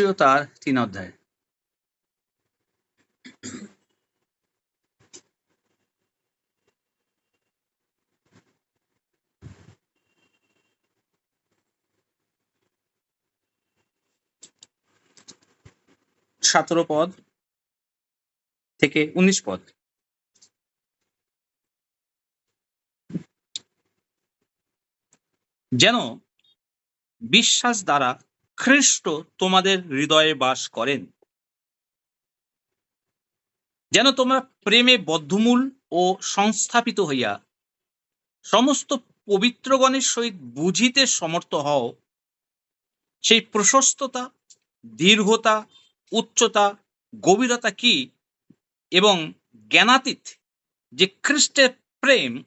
রাষ্ট্রীয়তার তিন অধ্যায়। সতেরো পদ থেকে উনিশ পদ। যেন বিশ্বাস দ্বারা খ্রিস্ট তোমাদের হৃদয়ে বাস করেন। যেন তোমরা প্রেমে বদ্ধমূল ও সংস্থাপিত হইয়া সমস্ত পবিত্রগণের সহিত বুঝিতে সমর্থ হও। সেই প্রশস্ততা, দীর্ঘতা, উচ্চতা, গভীরতা কি এবং জ্ঞানাতীত যে খ্রিস্টের প্রেম,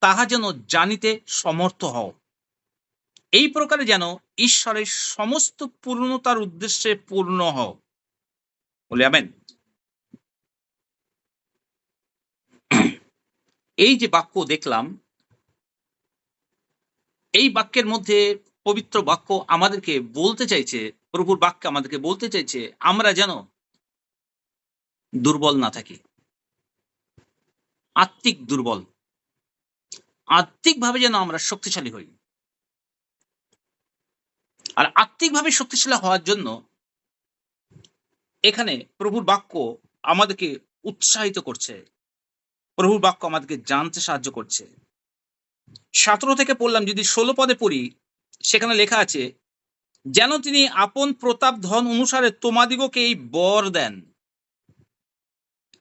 তাহা যেন জানিতে সমর্থ হও। এই প্রকারে যেন ঈশ্বরের সমস্ত পূর্ণতার উদ্দেশ্যে পূর্ণ হও। বলে আমেন। এই যে বাক্য দেখলাম, এই বাক্যের মধ্যে পবিত্র বাক্য আমাদেরকে বলতে চাইছে, প্রভুর বাক্য আমাদেরকে বলতে চাইছে, আমরা যেন দুর্বল না থাকি। আত্মিক দুর্বল। আত্মিকভাবে যেন আমরা শক্তিশালী হই। আর আত্মিকভাবে শক্তিশালী হওয়ার জন্য এখানে প্রভুর বাক্য আমাদেরকে উৎসাহিত করছে। প্রভুর বাক্য আমাদেরকে জানতে সাহায্য করছে। সতেরো থেকে পড়লাম, যদি ষোলো পদে পড়ি, সেখানে লেখা আছে, যেন তিনি আপন প্রতাপ ধন অনুসারে তোমাদিগকে এই বর দেন।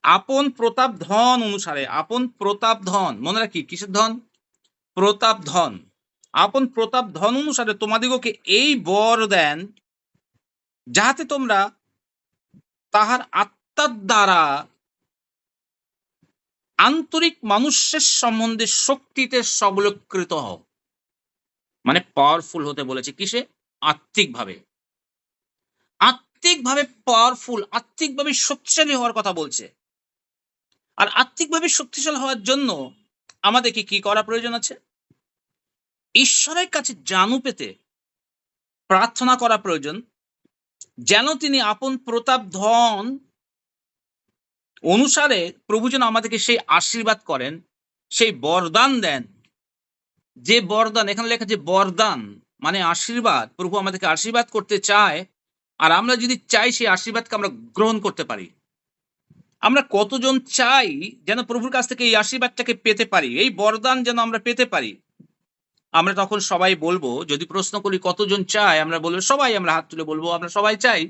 আপন প্রতাপ ধন অনুসারে, আপন প্রতাপ ধন, মনে রাখি, কিসের ধন? প্রতাপ ধন। আপন প্রতাপ ধন অনুসারে তোমাদিগকে এই বর দেন, যাহাতে তোমরা তাহার আত্মার দ্বারা আন্তরিক মানুষের সম্বন্ধে শক্তিতে সবলকৃত হও। মানে পাওয়ারফুল হতে বলেছে কিসে? আত্মিকভাবে। আত্মিকভাবে পাওয়ারফুল আত্মিকভাবে শক্তিশালী হওয়ার কথা বলছে। আর আত্মিকভাবে শক্তিশালী হওয়ার জন্য আমাদেরকে কি করা প্রয়োজন আছে? ঈশ্বরের কাছে জানু পেতে প্রার্থনা করা প্রয়োজন, যেন তিনি আপন প্রতাপ ধন অনুসারে প্রভু যেন আমাদেরকে সেই আশীর্বাদ করেন, সেই বরদান দেন। যে বরদান, এখানে লেখা যে বরদান মানে আশীর্বাদ। প্রভু আমাদেরকে আশীর্বাদ করতে চায়, আর আমরা যদি চাই সেই আশীর্বাদকে আমরা গ্রহণ করতে পারি। আমরা কতজন চাই যেন প্রভুর কাছ থেকে এই আশীর্বাদটাকে পেতে পারি, এই বরদান যেন আমরা পেতে পারি। আমরা তখন সবাই বলব, যদি প্রশ্ন করি কতজন চাই আমরা বলব, সবাই আমরা হাত তুলে বলব, আমরা সবাই চাই।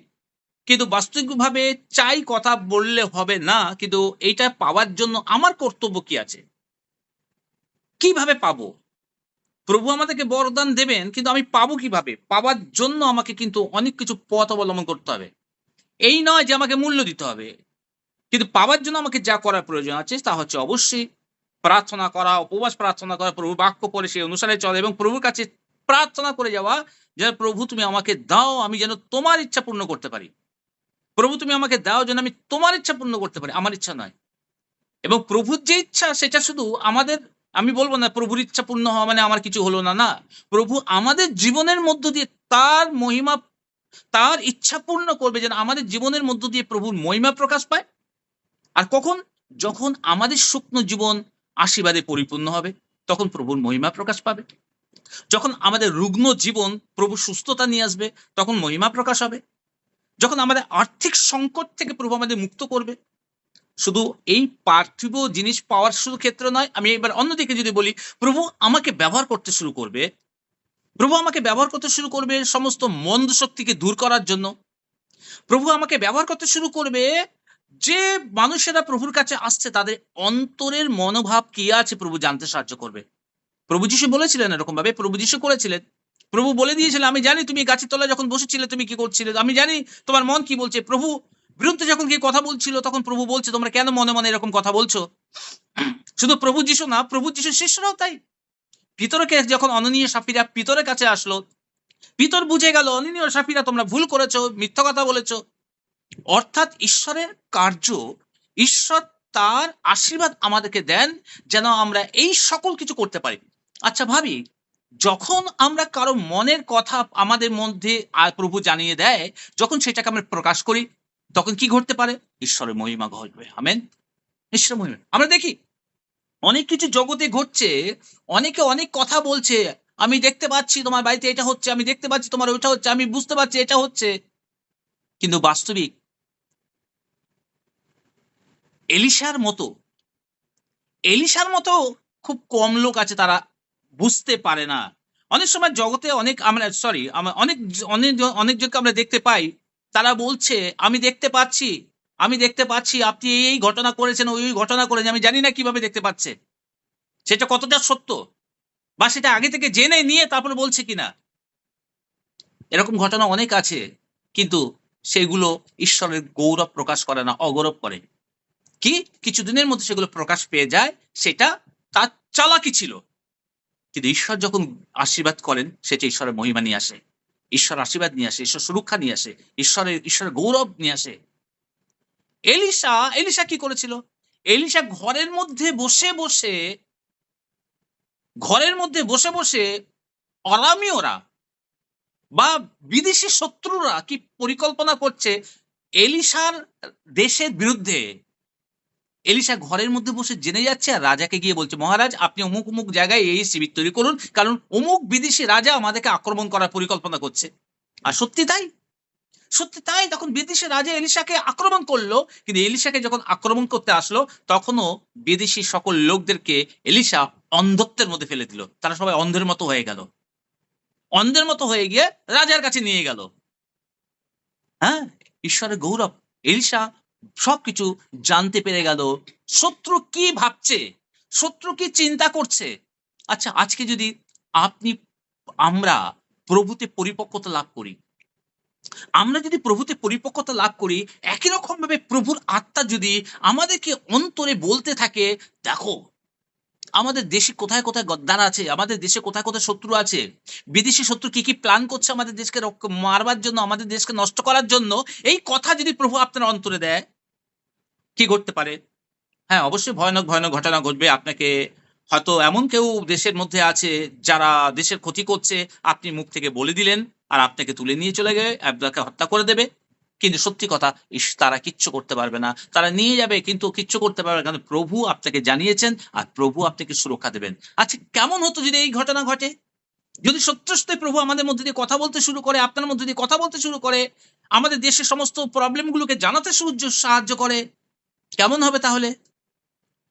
কিন্তু বাস্তবিকভাবে চাই কথা বললে হবে না, কিন্তু এইটা পাওয়ার জন্য আমার কর্তব্য কি আছে? কীভাবে পাবো? প্রভু আমাদেরকে বরদান দেবেন, কিন্তু আমি পাবো কীভাবে? পাওয়ার জন্য আমাকে কিন্তু অনেক কিছু পথ অবলম্বন করতে হবে। এই নয় যে আমাকে মূল্য দিতে হবে। কিন্তু পাওয়ার জন্য আমাকে যা করার প্রয়োজন আছে, তা হচ্ছে অবশ্যই প্রার্থনা করা, উপবাস প্রার্থনা করা প্রভু বাক্য পড়ে সেই অনুসারে চলে এবং প্রভুর কাছে প্রার্থনা করে যাওয়া যেন প্রভু তুমি আমাকে দাও, আমি যেন তোমার ইচ্ছা পূর্ণ করতে পারি। প্রভু তুমি আমাকে দাও যেন আমি তোমার ইচ্ছা পূর্ণ করতে পারি, আমার ইচ্ছা নয়। এবং প্রভুর যে ইচ্ছা, সেটা শুধু আমাদের, আমি বলব না প্রভুর ইচ্ছা পূর্ণ হওয়া মানে আমার কিছু হলো না না। প্রভু আমাদের জীবনের মধ্য দিয়ে তার মহিমা, তার ইচ্ছা পূর্ণ করবে যেন আমাদের জীবনের মধ্য দিয়ে প্রভুর মহিমা প্রকাশ পায়। আর কখন? যখন আমাদের শুকনো জীবন আশীর্বাদে পরিপূর্ণ হবে, তখন প্রভুর মহিমা প্রকাশ পাবে। যখন আমাদের রুগ্ন জীবন প্রভু সুস্থতা নিয়ে আসবে, তখন মহিমা প্রকাশ হবে। যখন আমাদের আর্থিক সংকট থেকে প্রভু আমাদের মুক্ত করবে। শুধু এই পার্থিব জিনিস পাওয়ার শুধু ক্ষেত্র নয়, আমি এবার অন্যদিকে যদি বলি, প্রভু আমাকে ব্যবহার করতে শুরু করবে। প্রভু আমাকে ব্যবহার করতে শুরু করবে সমস্ত মন্দ শক্তিকে দূর করার জন্য। প্রভু আমাকে ব্যবহার করতে শুরু করবে যে মানুষেরা প্রভুর কাছে আসছে, তাদের অন্তরের মনোভাব কি আছে প্রভু জানতে সাহায্য করবে? প্রভু যিশু বলেছিলেন এরকম ভাবে প্রভু যিশু করেছিলেন। প্রভু বলে দিয়েছিলেন, আমি জানি তুমি গাছের তলায় যখন বসেছিলে, তুমি কি করছিলে? আমি জানি তোমার মন কি বলছে। প্রভু বিরুদ্ধে যখন কি কথা বলছিল, তখন প্রভু বলছে, তোমরা কেন মনে মনে এরকম কথা বলছো? শুধু প্রভু যিশু না, প্রভু যিশু শিষ্যরাও তাই। পিতরকে যখন অননীয় সাফিরা পিতরের কাছে আসলো, পিতর বুঝে গেল, অননীয় সাফিরা, তোমরা ভুল করেছ, মিথ্যা কথা বলেছ। অর্থাৎ ঈশ্বরের কার্য, ঈশ্বর তার আশীর্বাদ আমাদেরকে দেন যেন আমরা এই সকল কিছু করতে পারি। আচ্ছা ভাবি, যখন আমরা কারও মনের কথা আমাদের মধ্যে প্রভু জানিয়ে দেয়, যখন সেটাকে আমরা প্রকাশ করি, তখন কি ঘটতে পারে? ঈশ্বরের মহিমা ঘটবে। আমেন? ঈশ্বরের মহিমা। আমরা দেখি, অনেক কিছু জগতে ঘটছে, অনেকে অনেক কথা বলছে, আমি দেখতে পাচ্ছি তোমার বাড়িতে এটা হচ্ছে, আমি দেখতে পাচ্ছি তোমার ওইটা হচ্ছে, আমি বুঝতে পারছি এটা হচ্ছে। কিন্তু বাস্তবিক এলিশার মতো এলিশার মতো খুব কম লোক আছে তারা বুঝতে পারে না। অনেক সময় জগতে অনেক আমরা সরি অনেক অনেক অনেকজনকে আমরা দেখতে পাই, তারা বলছে, আমি দেখতে পাচ্ছি, আমি দেখতে পাচ্ছি, আপনি এই ঘটনা করেছেন, ওই ওই ঘটনা করেছেন, আমি জানি না কীভাবে দেখতে পাচ্ছে। সেটা কতটা সত্য? বা সেটা আগে থেকে জেনে নিয়ে তারপরে বলছে কিনা? এরকম ঘটনা অনেক আছে, কিন্তু সেগুলো ঈশ্বরের গৌরব প্রকাশ করে না, অগৌরব করে। কি? কিছুদিনের মধ্যে সেগুলো প্রকাশ পেয়ে যায়, সেটা তার চালাকি ছিল। কিন্তু ঈশ্বর যখন আশীর্বাদ করেন, সেটা ঈশ্বরের মহিমা নিয়ে আসে। ঈশ্বর আশীর্বাদ নিয়ে আসে, ঈশ্বর সুরক্ষা নিয়ে আসে, ঈশ্বরের ঈশ্বরের গৌরব নিয়ে আসে। এলিশা এলিশা কি করেছিল? এলিশা ঘরের মধ্যে বসে বসে, ঘরের মধ্যে বসে বসে অরামীয়রা বা বিদেশি শত্রুরা কি পরিকল্পনা করছে? এলিশার দেশের বিরুদ্ধে এলিশা ঘরের মধ্যে বসে জেনে যাচ্ছে আর রাজাকে গিয়ে বলছে, মহারাজ, আপনি অমুক অমুক জায়গায় এই শিবির তৈরি করুন, কারণ অমুক বিদেশি রাজা আমাদেরকে আক্রমণ করার পরিকল্পনা করছে। আর সত্যি তাই? সত্যি তাই, তখন বিদেশি রাজা এলিশাকে আক্রমণ করল, কিন্তু এলিশাকে যখন আক্রমণ করতে আসলো, তখনও বিদেশি সকল লোকদেরকে এলিশা অন্ধত্বের মধ্যে ফেলে দিল। তারা সবাই অন্ধের মতো হয়ে গেল। অন্ধের মতো হয়ে গিয়ে রাজার কাছে নিয়ে গেল। হ্যাঁ ঈশ্বরের গৌরব। এলিশা সবকিছু জানতে পেরে গেল। শত্রু কি ভাবছে? শত্রু কি চিন্তা করছে? আচ্ছা আজকে যদি আপনি, আমরা প্রভুতে পরিপক্কতা লাভ করি, আমরা যদি প্রভুতে পরিপক্কতা লাভ করি, একই রকম ভাবে প্রভুর আত্মা যদি আমাদেরকে অন্তরে বলতে থাকে, দেখো আমাদের দেশে কোথায় কোথায় গদ্দার আছে? আমাদের দেশে কোথায় কোথায় শত্রু আছে? বিদেশি শত্রু কি কি প্ল্যান করছে আমাদের দেশকে মারবার জন্য, আমাদের দেশকে নষ্ট করার জন্য? এই কথা যদি প্রভু আপনার অন্তরে দেয়, কি ঘটতে পারে? হ্যাঁ অবশ্যই ভয়ানক ভয়ানক ঘটনা ঘটবে। আপনাকে হয়তো এমন কেউ দেশের মধ্যে আছে যারা দেশের ক্ষতি করছে। আপনি মুখ থেকে বলে দিলেন আর আপনাকে তুলে নিয়ে চলে গেলে হত্যা করে দেবে। কিন্তু সত্যি কথা তারা কিচ্ছু করতে পারবে না। তারা নিয়ে যাবে, কিন্তু কিচ্ছু করতে পারবে কারণ প্রভু আপনাকে জানিয়েছেন আর প্রভু আপনাকে সুরক্ষা দেবেন। আচ্ছা কেমন হতো যদি এই ঘটনা ঘটে? যদি সত্যস্তই প্রভু আমাদের মধ্যে দিয়ে কথা বলতে শুরু করে, আপনার মধ্যে দিয়ে কথা বলতে শুরু করে, আমাদের দেশের সমস্ত প্রবলেমগুলোকে জানাতে সাহায্য করে, কেমন হবে তাহলে?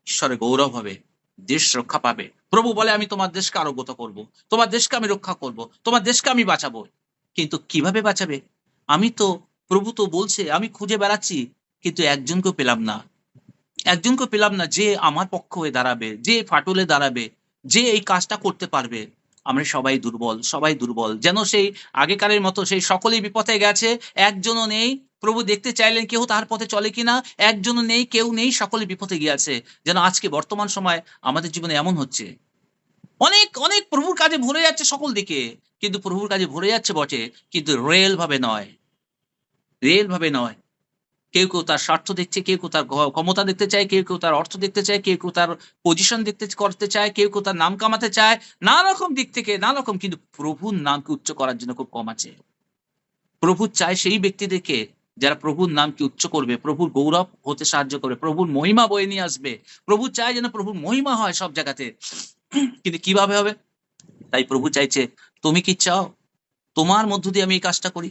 ঈশ্বরের গৌরব হবে, দেশ রক্ষা পাবে। প্রভু বলে, আমি তোমার দেশকে আরোগ্যত করব, তোমার দেশকে আমি রক্ষা করব, তোমার দেশকে আমি বাঁচাবো। কিন্তু কীভাবে বাঁচাবে? আমি তো প্রভু তো বলছে, আমি খুঁজে বেড়াচ্ছি, কিন্তু একজনকেও পেলাম না। একজনকে পেলাম না যে আমার পক্ষ হয়ে দাঁড়াবে, যে ফাটলে দাঁড়াবে, যে এই কাজটা করতে পারবে। আমরা সবাই দুর্বল সবাই দুর্বল। যেন সেই আগেকারের মতো সেই সকলেই বিপথে গেছে, একজনও নেই। প্রভু দেখতে চাইলেন কেউ তার পথে চলে কিনা? একজনও নেই, কেউ নেই, সকলে বিপথে গিয়েছে। যেন আজকে বর্তমান সময় আমাদের জীবনে এমন হচ্ছে। অনেক অনেক প্রভুর কাজে ভরে যাচ্ছে সকল দিকে, কিন্তু প্রভুর কাজে ভরে যাচ্ছে বটে, কিন্তু রেল ভাবে নয়। রেল ভাবে নয়। কেউ কেউ তার স্বার্থ দেখছে, কেউ কেউ তার ক্ষমতা দেখতে চায়, কেউ কেউ তার অর্থ দেখতে চায়, কেউ কেউ তার পজিশন দেখতে করতে চায়, কেউ কেউ তার নাম কামাতে চায়। নানা রকম দিক থেকে নানা রকম কিন্তু প্রভুর নামকে উচ্চ করার জন্য খুব কম আছে। প্রভু চায় সেই ব্যক্তিদেরকে যারা প্রভুর নামকে উচ্চ করবে, প্রভুর গৌরব হতে সাহায্য করবে, প্রভুর মহিমা বয়ে নিয়ে আসবে। প্রভু চায় যেন প্রভুর মহিমা হয় সব জায়গাতে। কিন্তু কীভাবে হবে? তাই প্রভু চাইছে, তুমি কি চাও? তোমার মধ্য দিয়ে আমি এই কাজটা করি?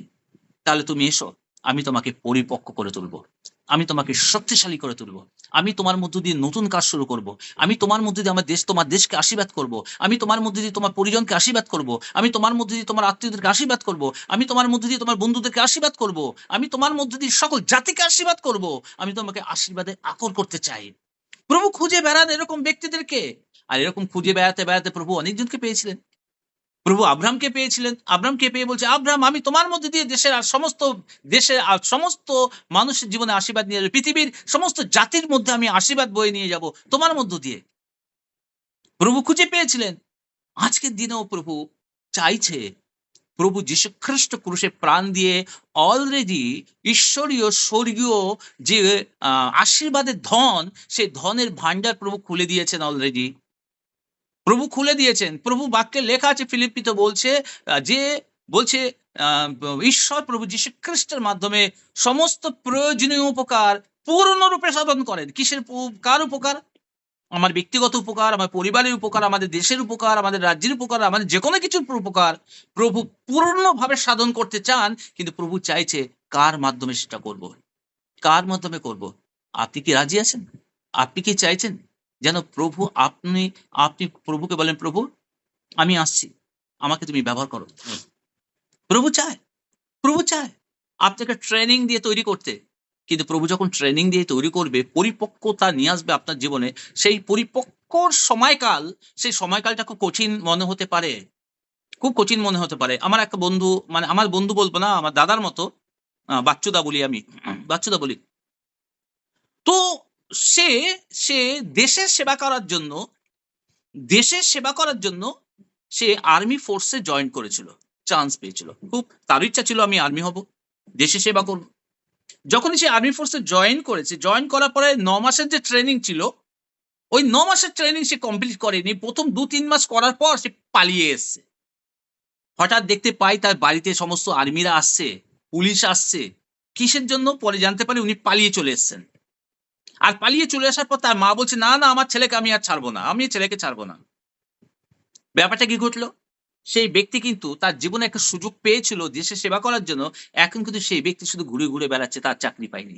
তাহলে তুমি এসো। আমি তোমাকে পরিপক্ক করে তুলবো। আমি তোমাকে শক্তিশালী করে তুলবো। আমি তোমার মধ্য দিয়ে নতুন কাজ শুরু করব। আমি তোমার মধ্যে দিয়ে আমার দেশ, তোমার দেশকে আশীর্বাদ করব। আমি তোমার মধ্যে দিয়ে তোমার পরিজনকে আশীর্বাদ করব। আমি তোমার মধ্যে দিয়ে তোমার আত্মীয়দেরকে আশীর্বাদ করব। আমি তোমার মধ্যে দিয়ে তোমার বন্ধুদেরকে আশীর্বাদ করব। আমি তোমার মধ্যে দিয়ে সকল জাতিকে আশীর্বাদ করব। আমি তোমাকে আশীর্বাদে আকর করতে চাই। প্রভু খুঁজে বেড়ান এরকম ব্যক্তিদেরকে। আর এরকম খুঁজে বেড়াতে বেড়াতে প্রভু অনেকজনকে পেয়েছিলেন। প্রভু আব্রামকে পেয়েছিলেন। আব্রামকে পেয়ে বলছে আব্রাম আমি তোমার মধ্যে দিয়ে দেশের আর সমস্ত দেশের আর সমস্ত মানুষের জীবনে আশীর্বাদ নিয়ে যাব। পৃথিবীর সমস্ত জাতির মধ্যে আমি আশীর্বাদ বয়ে নিয়ে যাব তোমার মধ্য দিয়ে। প্রভু খুঁজে পেয়েছিলেন। আজকের দিনেও প্রভু চাইছে, প্রভু যীশু খ্রিস্ট ক্রুশে প্রাণ দিয়ে অলরেডি ঈশ্বরীয়, স্বর্গীয় যে আশীর্বাদের ধন সেই ধনের ভান্ডার প্রভু খুলে দিয়েছেন অলরেডি প্রভু খুলে দিয়েছেন। প্রভু বাক্যে লেখা আছে ফিলিপিতে বলছে যে বলছে ঈশ্বর প্রভু যীশু খ্রিস্টের মাধ্যমে সমস্ত প্রয়োজনীয় উপকার পূর্ণরূপে সাধন করেন। কিসের কার উপকার? আমার ব্যক্তিগত উপকার, আমার পরিবারের উপকার, আমাদের দেশের উপকার, আমাদের রাজ্যের উপকার, আমাদের যে কোনো কিছুর উপকার প্রভু পূর্ণভাবে সাধন করতে চান, কিন্তু প্রভু চাইছে কার মাধ্যমে সেটা করব? কার মাধ্যমে করব? আপনি কি রাজি আছেন? আপনি কি চাইছেন? যেন প্রভু আপনি আপনি প্রভুকে বলেন, প্রভু, আমি আসছি। আমাকে তুমি ব্যবহার করো। প্রভু চায় প্রভু চায়। আপনাকে ট্রেনিং দিয়ে তৈরি করতে। কিন্তু প্রভু যখন ট্রেনিং দিয়ে তৈরি করবে, পরিপক্কতা নিয়ে আসবে আপনার জীবনে, সেই পরিপক্কর সময়কাল, সেই সময়কালটা খুব কঠিন মনে হতে পারে। খুব কঠিন মনে হতে পারে। আমার একটা বন্ধু মানে আমার বন্ধু বলব না, আমার দাদার মতো বাচ্চুদা বলি আমি, বাচ্চুদা বলি। তো সে সে দেশের সেবা করার জন্য, দেশের সেবা করার জন্য সে আর্মি ফোর্সে জয়েন করেছিল চান্স পেয়েছিল। খুব তার ইচ্ছা ছিল আমি আর্মি হব, দেশে সেবা করব। যখন সে আর্মি ফোর্সে জয়েন করেছে জয়েন করার পরে ন মাসের যে ট্রেনিং ছিল, ওই ন মাসের ট্রেনিং সে কমপ্লিট করেনি। প্রথম দু তিন মাস করার পর সে পালিয়ে এসছে। হঠাৎ দেখতে পাই তার বাড়িতে সমস্ত আর্মিরা আসছে, পুলিশ আসছে। কিসের জন্য পরে জানতে পারি উনি পালিয়ে চলে এসেছেন। আর পালিয়ে চলে আসার পর তার মা বলছে, না না, আমার ছেলেকে আমি আর ছাড়বো না, আমি ছেলেকে ছাড়বো না। ব্যাপারটা কি ঘটলো? সেই ব্যক্তি কিন্তু তার জীবনে একটা সুযোগ পেয়েছিল দেশে সেবা করার জন্য, এখন কিন্তু সেই ব্যক্তি শুধু ঘুরে ঘুরে বেড়াচ্ছে, তার চাকরি পায়নি।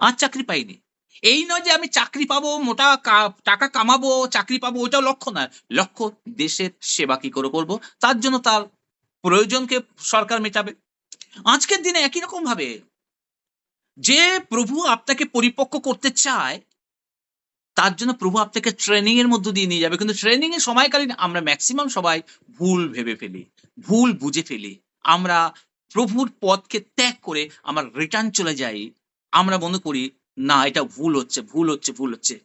আর চাকরি পাইনি এই নয় যে আমি চাকরি পাবো, মোটা টাকা কামাবো, চাকরি পাবো ওটাও লক্ষ্য নয়। লক্ষ্য, দেশের সেবা কি করে করব? তার জন্য তার প্রয়োজনকে সরকার মেটাবে। আজকের দিনে একই রকম ভাবে যে প্রভু আপনাকে পরিপক্ক করতে চায়, তার জন্য প্রভু আপনাকে ট্রেনিং এর মধ্য দিয়ে নিয়ে যাবে। কিন্তু ট্রেনিং এর সময়কালীন আমরা ম্যাক্সিমাম সবাই ভুল ভেবে ফেলি, ভুল বুঝে ফেলি। আমরা প্রভুর পথকে ত্যাগ করে আমার রিটার্ন চলে যাই। আমরা মনে করি, না, এটা ভুল হচ্ছে ভুল হচ্ছে ভুল হচ্ছে।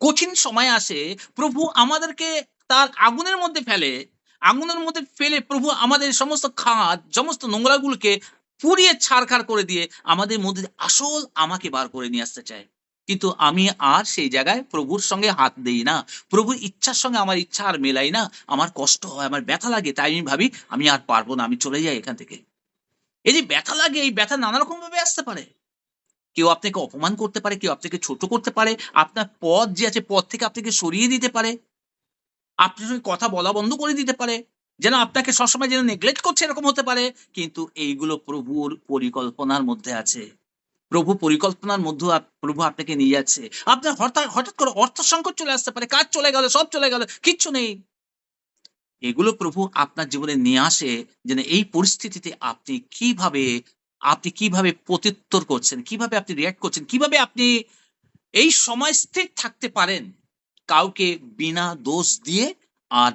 কঠিন সময় আসে, প্রভু আমাদেরকে তার আগুনের মধ্যে ফেলে, আগুনের মধ্যে ফেলে প্রভু আমাদের সমস্ত খাদ, সমস্ত নোংরাগুলোকে পুড়িয়ে ছাড়খাড় করে দিয়ে আমাদের মধ্যে আসল আমাকে বার করে নিয়ে আসতে চায়। কিন্তু আমি আর সেই জায়গায় প্রভুর সঙ্গে হাত দেই না। প্রভুর ইচ্ছার সঙ্গে আমার ইচ্ছা আর মেলাই না। আমার কষ্ট হয়, আমার ব্যথা লাগে, তাই আমি ভাবি আমি আর পারব না, আমি চলে যাই এখান থেকে। এই যে ব্যথা লাগে, এই ব্যথা নানা রকম ভাবে আসতে পারে। কেউ আপনাকে অপমান করতে পারে, কেউ আপনাকে ছোট করতে পারে, আপনার পথ যে আছে পদ থেকে আপনাকে সরিয়ে দিতে পারে। আপনার সঙ্গে কথা বলা বন্ধ করে দিতে পারে। যেন আপনাকে সবসময় যেন নেগলেক্ট করছে এরকম হতে পারে, কিন্তু এইগুলো প্রভুর পরিকল্পনার মধ্যে আছে। প্রভু পরিকল্পনার মধ্যে প্রভু আপনাকে নিয়ে যাচ্ছে। আপনার হঠাৎ হঠাৎ করে অর্থ সংকট চলে আসতে পারে, কাজ চলে গেল, সব চলে গেল, কিচ্ছু নেই। এগুলো প্রভু আপনার জীবনে নিয়ে আসে যেন এই পরিস্থিতিতে আপনি কীভাবে আপনি কীভাবে প্রত্যুত্তর করছেন, কীভাবে আপনি রিয়াক্ট করছেন, কীভাবে আপনি এই সময় স্থির থাকতে পারেন, কাউকে বিনা দোষ দিয়ে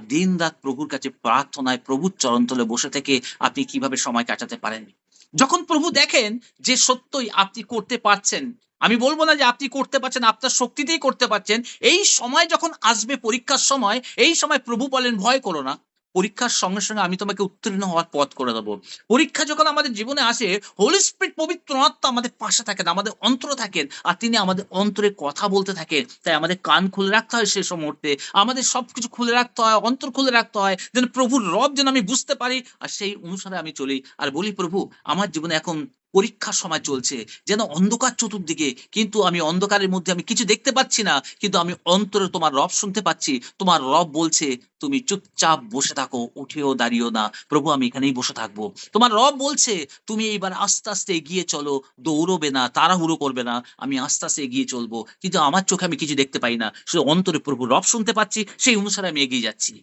দিন রাত প্রভুর কাছে প্রার্থনায় প্রভুর চরণতলে বসে থেকে আপনি কীভাবে সময় কাটাতে পারেন? যখন প্রভু দেখেন যে সত্যই আপনি করতে পারছেন, আমি বলব না যে আপনি করতে পারছেন, আপনার শক্তিতেই করতে পারছেন, এই সময় যখন আসবে পরীক্ষার সময়, এই সময় প্রভু বলেন, ভয় করো না। পরীক্ষার সঙ্গে সঙ্গে আমি তোমাকে উত্তীর্ণ হওয়ার পথ করে দেবো। পরীক্ষা যখন আমাদের জীবনে আসে হোলি স্পিরিট পবিত্র আত্মা আমাদের পাশে থাকেন, আমাদের অন্তর থাকেন, আর তিনি আমাদের অন্তরে কথা বলতে থাকেন। তাই আমাদের কান খুলে রাখতে হয় সেই মুহূর্তে। আমাদের সবকিছু খুলে রাখতে হয়, অন্তর খুলে রাখতে হয়, যেন প্রভুর রব যেন আমি বুঝতে পারি, আর সেই অনুসারে আমি চলি। আর বলি, প্রভু, আমার জীবনে এখন পরীক্ষার সময় চলছে, যেন অন্ধকার চতুর্দিকে, কিন্তু আমি অন্ধকারের মধ্যে আমি কিছু দেখতে পাচ্ছি না, কিন্তু আমি অন্তরে তোমার রব শুনতে পাচ্ছি, তোমার রব বলছে, তুমি চুপচাপ বসে থাকো, উঠেও দাঁড়িয়েও না, প্রভু, আমি এখানেই বসে থাকব। তোমার রব বলছে, তুমি এইবার আস্তে আস্তে এগিয়ে চলো, দৌড়বে না, তাড়াহুড়ো করবে না, আমি আস্তে আস্তে এগিয়ে চলবো। কিন্তু আমার চোখে আমি কিছু দেখতে পাই না, শুধু অন্তরে প্রভু রব শুনতে পাচ্ছি, সেই অনুসারে আমি এগিয়ে যাচ্ছি।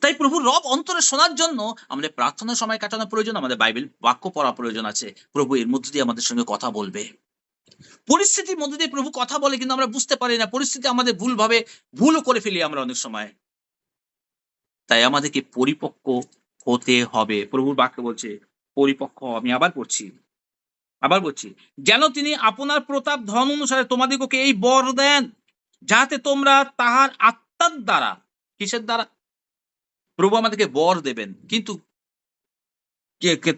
তাই প্রভু রব অন্তরে শোনার জন্য আমাদের প্রার্থনার সময় কাটানো প্রয়োজন, আমাদের বাইবেল বাক্য পড়া প্রয়োজন আছে। প্রভু এর মধ্যে দিয়ে আমাদের সঙ্গে কথা বলবে। পরিস্থিতির মধ্যে দিয়ে প্রভু কথা বলে কিন্তু আমরা বুঝতে পারি না। পরিস্থিতি আমাদের ভুল ভাবে ভুলও করে ফেলি আমরা অনেক সময়। তাই আমাদেরকে পরিপক্ক হতে হবে। প্রভুর বাক্য বলছে, পরিপক্ক আমি আবার পড়ছি। আবার বলছি, যেন তিনি আপনার প্রতাপ ধন অনুসারে তোমাদিগকে এই বর দেন যাতে তোমরা তাহার আত্মার দ্বারা, কিসের দ্বারা? প্রভু আমাদেরকে বর দেবেন। কিন্তু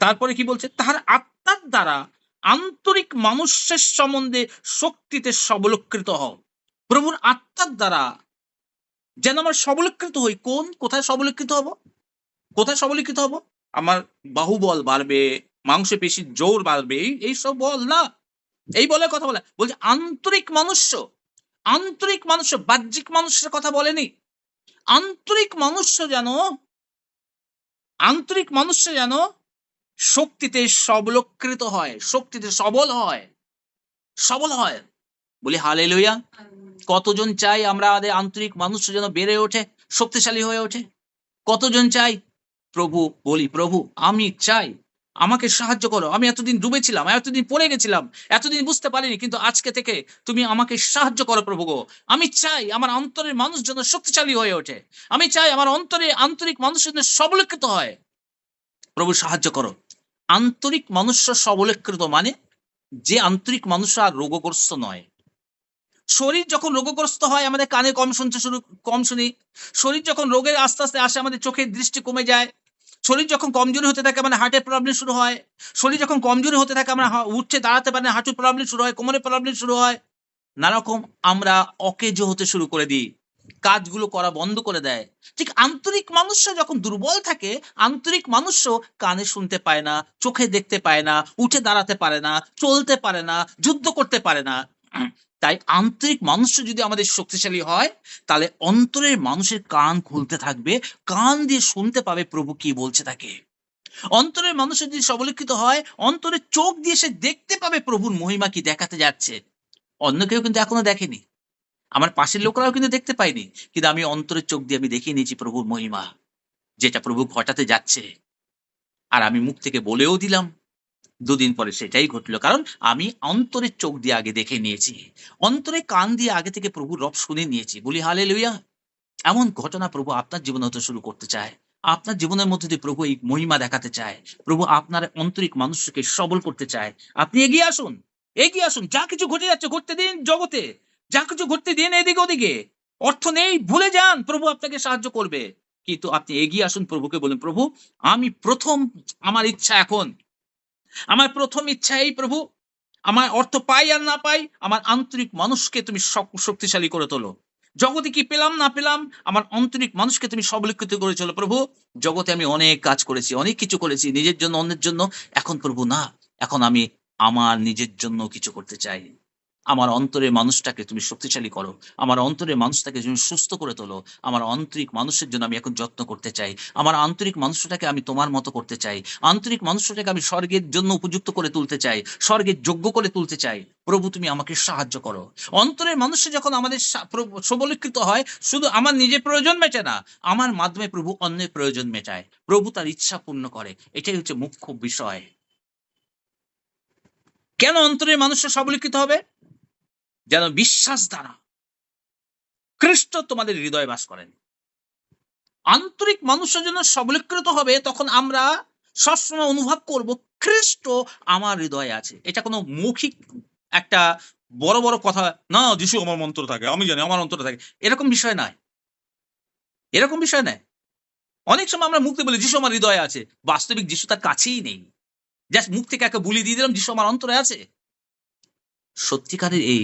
তারপরে কি বলছে? তাহার আত্মার দ্বারা আন্তরিক মানুষের সম্বন্ধে শক্তিতে সবলকৃত হও। প্রভুর আত্মার দ্বারা যেন আমার সবলীকৃত হই। কোন? কোথায় সবলীকৃত হব? কোথায় সবলীকৃত হব? আমার বাহুবল বাড়বে মাংস মাংসপেশির জোর বাড়বে। এই এইসব বল না। এই বলে কথা বলে। বলছে, আন্তরিক মনুষ্য, আন্তরিক মানুষ বাহ্যিক মানুষের কথা বলেনি। আন্তরিক মনুষ্য যেন আন্তরিক মনুষ্য যেন শক্তিতে সবলকৃত হয় শক্তিতে সবল হয় সবল হয়। বলি হালে লইয়া কতজন চাই আমরা আমাদের আন্তরিক মানুষ যেন বেড়ে ওঠে শক্তিশালী হয়ে ওঠে? কতজন চাই? প্রভু বলি প্রভু আমি চাই আমাকে সাহায্য করো। আমি এতদিন ডুবেছিলাম, এতদিন পড়ে গেছিলাম, এতদিন বুঝতে পারিনি, কিন্তু আজকে থেকে তুমি আমাকে সাহায্য করো প্রভু গো। আমি চাই আমার অন্তরের মানুষ যেন শক্তিশালী হয়ে ওঠে। আমি চাই আমার অন্তরে আন্তরিক মানুষ যেন সবলক্ষিত হয়। প্রভু সাহায্য করো। আন্তরিক মানুষ সবলক্ষিত মানে যে আন্তরিক মানুষ আর রোগগ্রস্ত নয়। শরীর যখন রোগগ্রস্ত হয়, আমাদের কানে কম শুনতে শুরু, কম শুনি। শরীর যখন রোগের আস্তে আস্তে আসে, আমাদের চোখের দৃষ্টি কমে যায়। শরীর যখন কমজোরি হতে থাকে মানে হার্টের প্রবলেম শুরু হয়। শরীর যখন কমজোরি হতে থাকে, আমরা উঠতে দাঁড়াতে পারি না হাঁটুর প্রবলেম শুরু হয়, কোমরের প্রবলেম শুরু হয়। নানারকম আমরা অকেজ হতে শুরু করে দিই। কাজগুলো করা বন্ধ করে দেয়। ঠিক আন্তরিক মানুষ যখন দুর্বল থাকে, আন্তরিক মানুষ কানে শুনতে পায় না, চোখে দেখতে পায় না, উঠে দাঁড়াতে পারে না, চলতে পারে না, যুদ্ধ করতে পারে না। তাই আন্তরিক মানুষ যদি আমাদের শক্তিশালী হয়, তাহলে অন্তরের মানুষের কান খুলতে থাকবে, কান দিয়ে শুনতে পাবে প্রভু কি বলছে তাকে। অন্তরের মানুষ যদি সবলীকৃত হয়, অন্তরের চোখ দিয়ে সে দেখতে পাবে প্রভুর মহিমা কি দেখাতে যাচ্ছে। অন্য কেউ কিন্তু এখনও দেখেনি। আমার পাশের লোকরাও কিন্তু দেখতে পাইনি কিন্তু আমি অন্তরের চোখ দিয়ে আমি দেখিয়ে নিয়েছি প্রভুর মহিমা, যেটা প্রভু ঘটাতে যাচ্ছে। আর আমি মুখ থেকে বলেও দিলাম। দুদিন পরে সেটাই ঘটলো। কারণ আমি অন্তরের চোখ দিয়ে আগে দেখে নিয়েছি। অন্তরে কান দিয়ে আগে থেকে প্রভুর রব শুনে নিয়েছি। বলি হালে লইয়া এমন ঘটনা প্রভু আপনার জীবনে হতে শুরু করতে চায়। আপনার জীবনের মধ্যে দিয়ে প্রভু এই মহিমা দেখাতে চায়, প্রভু আপনার আন্তরিক মানুষকে সবল করতে চায়, আপনি এগিয়ে আসুন এগিয়ে আসুন। যা কিছু ঘটে যাচ্ছে, ঘটতে দিন জগতে। যা কিছু ঘটতে দিন এদিকে ওদিকে। অর্থ নেই, ভুলে যান, প্রভু আপনাকে সাহায্য করবে। কিন্তু আপনি এগিয়ে আসুন প্রভুকে বলেন, প্রভু, আমি প্রথম, আমার ইচ্ছা এখন আমার প্রথম ইচ্ছা এই, প্রভু। আমার অর্থ পাই আর না পাই, আমার আন্তরিক মানুষকে তুমি শক্তিশালী করে তোলো। জগতে কি পেলাম, না পেলাম, আমার আন্তরিক মানুষকে তুমি সবলিক্ষিত করে চলো। প্রভু, জগতে আমি অনেক কাজ করেছি, অনেক কিছু করেছি, নিজের জন্য, অন্যের জন্য। এখন প্রভু, না। এখন আমি আমার নিজের জন্য কিছু করতে চাই। আমার অন্তরের মানুষটাকে তুমি শক্তিশালী করো। আমার অন্তরের মানুষটাকে তুমি সুস্থ করে তোলো। আমার আন্তরিক মানুষের জন্য আমি এখন যত্ন করতে চাই। আমার আন্তরিক মানুষটাকে আমি তোমার মতো করতে চাই। আন্তরিক মানুষটাকে আমি স্বর্গের জন্য উপযুক্ত করে তুলতে চাই। স্বর্গের যোগ্য করে তুলতে চাই। প্রভু, তুমি আমাকে সাহায্য করো। অন্তরের মানুষ যখন আমাদের সবলীকৃত হয়, শুধু আমার নিজের প্রয়োজন মেটে না, আমার মাধ্যমে প্রভু অন্যের প্রয়োজন মেটায়। প্রভু তার ইচ্ছা পূর্ণ করে। এটাই হচ্ছে মুখ্য বিষয়। কেন অন্তরের মানুষরা সবলীকৃত হবে? যেন বিশ্বাস দ্বারা খ্রিস্ট তোমাদের হৃদয়ে বাস করেন। আন্তরিক মানুষের জন্য সবলীকৃত হবে, তখন আমরা সবসময় অনুভব করব, খ্রিস্ট আমার হৃদয়ে আছে। এটা কোনো মৌখিক একটা বড় বড় কথা না যিশু আমার অন্তরে থাকে, আমি জানি আমার অন্তরে থাকে। এরকম বিষয় নয় এরকম বিষয় নয় অনেক সময় আমরা মুখে বলি, যিশু আমার হৃদয়ে আছে। বাস্তবিক যিশু তার কাছেই নেই। জাস্ট মুখ থেকে একটা বুলি দিয়ে দিলাম, যিশু আমার অন্তরে আছে। সত্যিকারের এই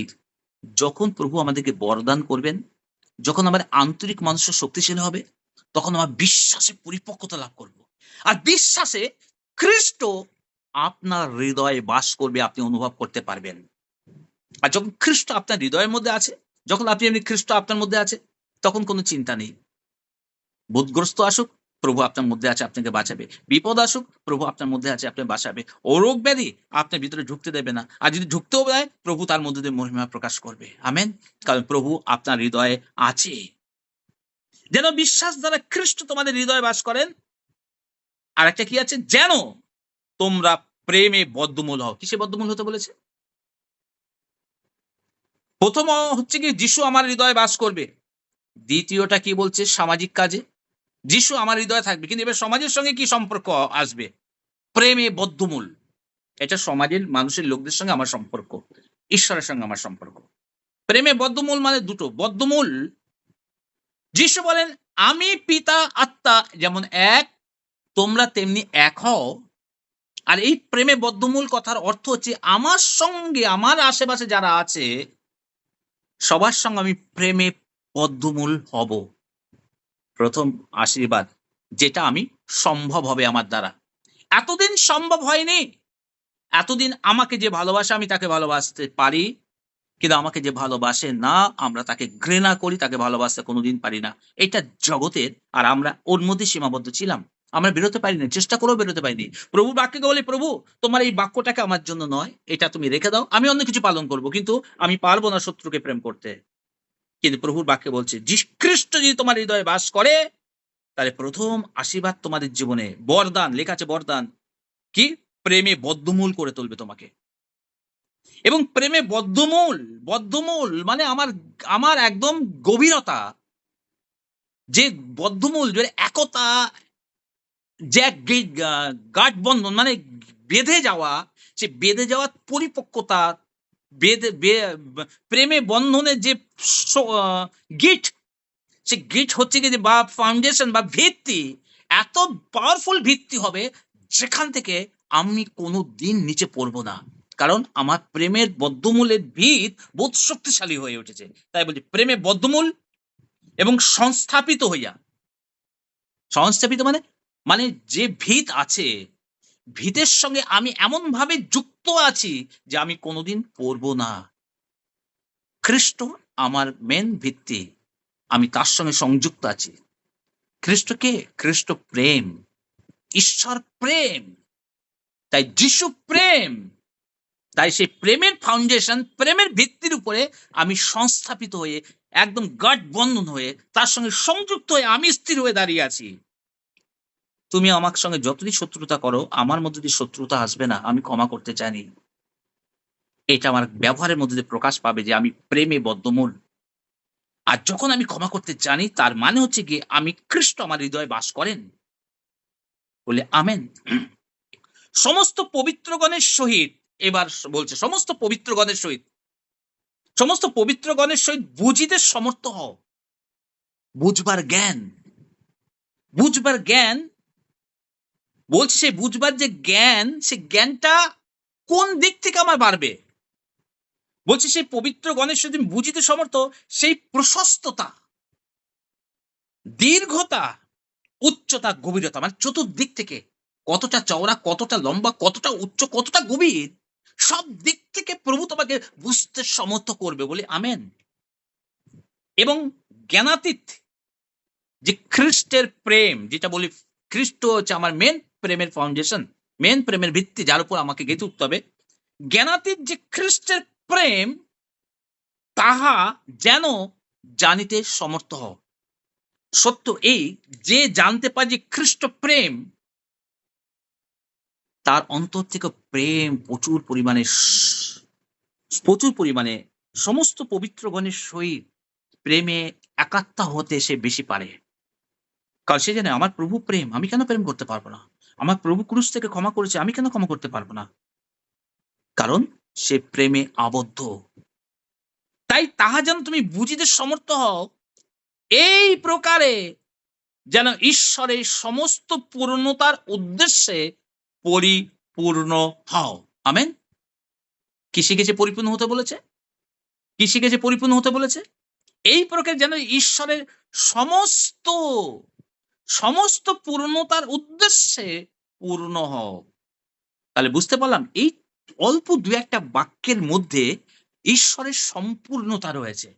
যখন প্রভু আমাদেরকে বরদান করবেন, যখন আমার আন্তরিক মানুষের শক্তিশালী হবে, তখন আমার বিশ্বাসে পরিপক্কতা লাভ করব। আর বিশ্বাসে খ্রিস্ট আপনার হৃদয়ে বাস করবে, আপনি অনুভব করতে পারবেন। আর যখন খ্রিস্ট আপনার হৃদয়ের মধ্যে আছে, যখন আপনি এমনি খ্রিস্ট আপনার মধ্যে আছে, তখন কোনো চিন্তা নেই। বোধগ্রস্ত আসুক প্রভু আপনার মধ্যে আছে, আপনাকে বাঁচাবে। বিপদ আসুক, প্রভু আপনার মধ্যে আছে, আপনাকে বাঁচাবে। ও রোগ ব্যাধি আপনার ভিতরে ঢুকতে দেবে না। আর যদি ঢুকতেও দেয়, প্রভু তার মধ্যে দিয়ে মহিমা প্রকাশ করবে। আমেন। কারণ প্রভু আপনার হৃদয়ে আছে। যেন বিশ্বাস দ্বারা খ্রিস্ট তোমাদের হৃদয়ে বাস করেন আর একটা কি আছে? যেন তোমরা প্রেমে বদ্ধমূল হও। কিসে বদ্ধমূল হতে বলেছে? প্রথম হচ্ছে কি, যিশু আমার হৃদয়ে বাস করবে। দ্বিতীয়টা কি বলছে? সামাজিক কাজে। যিশু আমার হৃদয়ে থাকবে। কিন্তু এবার সমাজের সঙ্গে কি সম্পর্ক আসবে? প্রেমে বদ্ধমূল। এটা সমাজের মানুষের লোকদের সঙ্গে আমার সম্পর্ক, ঈশ্বরের সঙ্গে আমার সম্পর্ক। প্রেমে বদ্ধমূল মানে দুটো। বদ্ধমূল, যিশু বলেন, আমি পিতা, আত্মা যেমন এক, তোমরা তেমনি এক হও। আর এই প্রেমে বদ্ধমূল কথার অর্থ হচ্ছে, আমার সঙ্গে, আমার আশেপাশে যারা আছে, সবার সঙ্গে আমি প্রেমে বদ্ধমূল হব। প্রথম আশীর্বাদ, যেটা আমি সম্ভব হবে আমার দ্বারা। এতদিন সম্ভব হয়নি। এতদিন আমাকে যে ভালোবাসে, আমি তাকে ভালোবাসতে পারি। কিন্তু আমাকে যে ভালোবাসে না, আমরা তাকে ঘৃণা করি, তাকে ভালোবাসতে কোনোদিন পারি না। এটা জগতের, আর আমরা ওর মধ্যে সীমাবদ্ধ ছিলাম। আমরা বেরোতে পারিনি, চেষ্টা করেও বেরোতে পারিনি। প্রভু বাক্যকে বলি, প্রভু, তোমার এই বাক্যটাকে আমার জন্য নয়, এটা তুমি রেখে দাও। আমি অন্য কিছু পালন করব, কিন্তু আমি পারব না শত্রুকে প্রেম করতে। কিন্তু প্রভুর বাক্যে বলছে, যিশু যদি তোমার হৃদয়ে বাস করে, তাহলে প্রথম আশীর্বাদ তোমাদের জীবনে। বরদান, লেখা আছে বরদান। কি? প্রেমে বদ্ধমূল করে তুলবে তোমাকে। এবং প্রেমে বদ্ধমূল বদ্ধমূল মানে আমার আমার একদম গভীরতা। যে বদ্ধমূল, যে একতা, যে এক গে- গা- গাঢ় বন্ধন মানে বেঁধে যাওয়া, সে বেঁধে যাওয়ার পরিপক্কতা বেঁধে বে- প্রেমে বন্ধনের যে গিট, সে গিট হচ্ছে কি বা ফাউন্ডেশন বা ভিত্তি, এত পাওয়ারফুল ভিত্তি হবে যেখান থেকে আমি কোনো দিন নিচে পড়ব না। কারণ আমার প্রেমের বদ্ধমূলের ভিত বোধ শক্তিশালী হয়ে উঠেছে। তাই বলছি প্রেমে বদ্ধমূল এবং সংস্থাপিত হইয়া। সংস্থাপিত মানে মানে যে ভিত আছে ভিতের সঙ্গে আমি এমন ভাবে যুক্ত আছি যে আমি কোনোদিন পড়ব না। খ্রিস্ট আমার মেন ভিত্তি। আমি তার সঙ্গে সংযুক্ত আছি। খ্রিস্ট কে খ্রিস্ট প্রেম, ঈশ্বর প্রেম, তাই যিশু প্রেম, তাই সেই প্রেমের ফাউন্ডেশন প্রেমের ভিত্তির উপরে আমি সংস্থাপিত হয়ে, একদম গাঢ় বন্ধন হয়ে, তার সঙ্গে সংযুক্ত হয়ে আমি স্থির হয়ে দাঁড়িয়ে আছি। তুমি আমার সঙ্গে যতই শত্রুতা করো, আমার মধ্যে দিয়ে শত্রুতা আসবে না, আমি ক্ষমা করতে জানি এটা আমার ব্যবহারের মধ্যে দিয়ে প্রকাশ পাবে যে আমি প্রেমে বদ্ধমূল। আর যখন আমি ক্ষমা করতে জানি, তার মানে হচ্ছে গিয়ে আমি খ্রিস্ট আমার হৃদয়ে বাস করেন। বলে আমেন। সমস্ত পবিত্রগণের সহিত, এবার বলছে, সমস্ত পবিত্রগণের সহিত, সমস্ত পবিত্রগণের সহিত বুঝিতে সমর্থ হও। বুঝবার জ্ঞান। বুঝবার জ্ঞান বলছে সে বুঝবার যে জ্ঞান সে জ্ঞানটা কোন দিক থেকে আমার বাড়বে? বলছে সেই পবিত্র গণেশ যদি বুঝিতে সমর্থ, সেই প্রশস্ততা, দীর্ঘতা, উচ্চতা, গভীরতা মানে চতুর্দিক থেকে কতটা চওড়া, কতটা লম্বা, কতটা উচ্চ, কতটা গভীর, সব দিক থেকে প্রভু তোমাকে বুঝতে সমর্থ করবে বলে আমেন। এবং জ্ঞানাতীত যে খ্রিস্টের প্রেম, যেটা বলি খ্রিস্ট হচ্ছে আমার মেন প্রেমের ফাউন্ডেশন মেন প্রেমের ভিত্তি যার উপর আমাকে গেঁথে উঠতে হবে। জ্ঞানাতীত যে খ্রিস্টের প্রেম, তাহা যেন জানিতে সমর্থ হও। সত্য এই, যে জানতে পারে যে খ্রিস্ট প্রেম, তার অন্তর থেকে প্রেম প্রচুর পরিমাণে প্রচুর পরিমাণে সমস্ত পবিত্রগণের সহিত প্রেমে একাত্মা হতে সে বেশি পারে। কারণ সে জানে, আমার প্রভু প্রেম, আমি কেন প্রেম করতে পারব না? আমার প্রভু ক্রুশ থেকে ক্ষমা করেছে, আমি কেন ক্ষমা করতে পারব না? কারণ সে প্রেমে আবদ্ধ। তাই তাহা যেন তুমি বুঝিতে সমর্থ হও, এই প্রকারে যেন ঈশ্বরের সমস্ত পূর্ণতার উদ্দেশ্যে পরিপূর্ণ হও। আমেন। কি শিখেছে পরিপূর্ণ হতে বলেছে? কি শিখেছে পরিপূর্ণ হতে বলেছে? এই প্রকার যেন ঈশ্বরের সমস্ত সমস্ত পূর্ণতার উদ্দেশ্যে পূর্ণ হও। তাহলে বুঝতে পারলাম, এই অল্প দু একটা বাক্যের মধ্যে ঈশ্বরের সম্পূর্ণতা রয়েছে।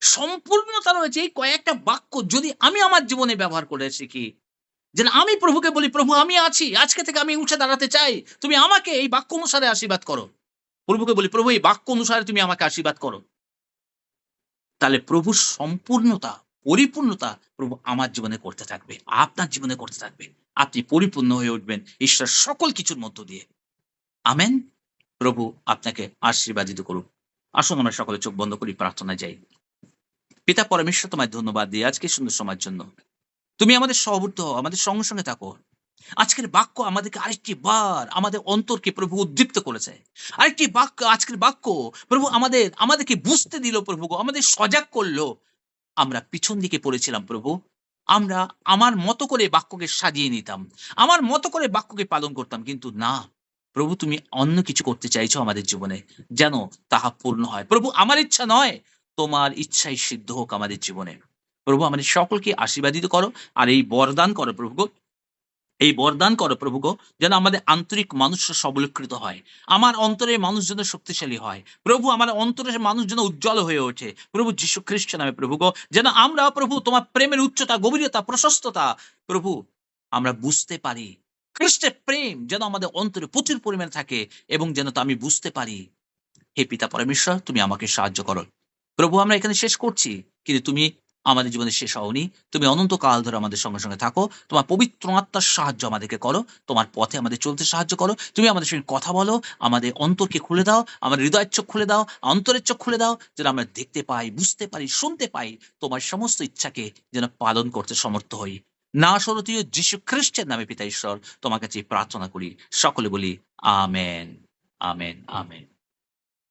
সম্পূর্ণতা রয়েছে এই কয়েকটা বাক্য যদি আমি আমার জীবনে ব্যবহার করে শিখি। যে আমি প্রভুকে বলি, প্রভু, আমি আছি, আজকে থেকে আমি উঠে দাঁড়াতে চাই। তুমি আমাকে এই বাক্য অনুসারে আশীর্বাদ করো। প্রভুকে বলি, প্রভু, এই বাক্য অনুসারে তুমি আমাকে আশীর্বাদ করো। তাহলে প্রভুর সম্পূর্ণতা পরিপূর্ণতা প্রভু আমার জীবনে করতে থাকবে, আপনার জীবনে করতে থাকবে। আপনি পরিপূর্ণ হয়ে উঠবেন ঈশ্বর সকল কিছুর মধ্য দিয়ে। আমেন। প্রভু আপনাকে আশীর্বাদিত করুক। আসুন আমরা সকলে চোখ বন্ধ করি, প্রার্থনায় যাই। পিতা পরমেশ্বর, তোমায় ধন্যবাদ দিই আজকে সুন্দর সময়ের জন্য। তুমি আমাদের সহবর্তী হও, আমাদের সঙ্গে সঙ্গে থাকো। আজকের বাক্য আমাদেরকে আরেকটি বার আমাদের অন্তরকে প্রভু উদ্দীপ্ত করেছে। আরেকটি বাক্য, আজকের বাক্য প্রভু আমাদের, আমাদেরকে বুঝতে দিল প্রভু আমাদের সজাগ করল। আমরা পিছন দিকে পড়েছিলাম, প্রভু। আমরা আমার মতো করে বাক্যকে সাজিয়ে নিতাম। আমার মতো করে বাক্যকে পালন করতাম, কিন্তু না। প্রভু, তুমি অন্য কিছু করতে চাইছো আমাদের জীবনে, যেন তাহা পূর্ণ হয়। প্রভু, আমার ইচ্ছা নয়, তোমার ইচ্ছাই সিদ্ধ হোক আমাদের জীবনে। প্রভু, আমাদের সকলকে আশীর্বাদিত করো আর এই বরদান করো প্রভু এই বরদান করো প্রভু গো যেন আমাদের আন্তরিক মানুষ সবলীকৃত হয়। আমার অন্তরের মানুষ যেন শক্তিশালী হয়। প্রভু, আমার অন্তরের মানুষ যেন উজ্জ্বল হয়ে ওঠে। প্রভু যীশু খ্রিস্ট নামে প্রভু গো যেন আমরা, প্রভু, তোমার প্রেমের উচ্চতা, গভীরতা, প্রশস্ততা, প্রভু, আমরা বুঝতে পারি। খ্রিস্টের প্রেম যেন আমাদের অন্তরে প্রচুর পরিমাণে থাকে এবং যেন তা আমি বুঝতে পারি। হে পিতা পরমেশ্বর, তুমি আমাকে সাহায্য করো। প্রভু, আমরা এখানে শেষ করছি, কিন্তু তুমি আমাদের জীবনে শেষ হওনি। তুমি অনন্তকাল ধরে আমাদের সঙ্গে সঙ্গে থাকো। তোমার পবিত্র আত্মার সাহায্য আমাদেরকে করো। তোমার পথে আমাদের চলতে সাহায্য করো। তুমি আমাদের সঙ্গে কথা বলো। আমাদের অন্তরকে খুলে দাও। আমাদের হৃদয়ের চোখ খুলে দাও। অন্তরের চোখ খুলে দাও। যেন আমরা দেখতে পাই, বুঝতে পারি, শুনতে পাই তোমার সমস্ত ইচ্ছাকে যেন পালন করতে সমর্থ হই। না সরতীয় যীশু খ্রিস্টের নামে পিতা ঈশ্বর। তোমার কাছে প্রার্থনা করি। সকলে বলি, আমেন। Amen amen.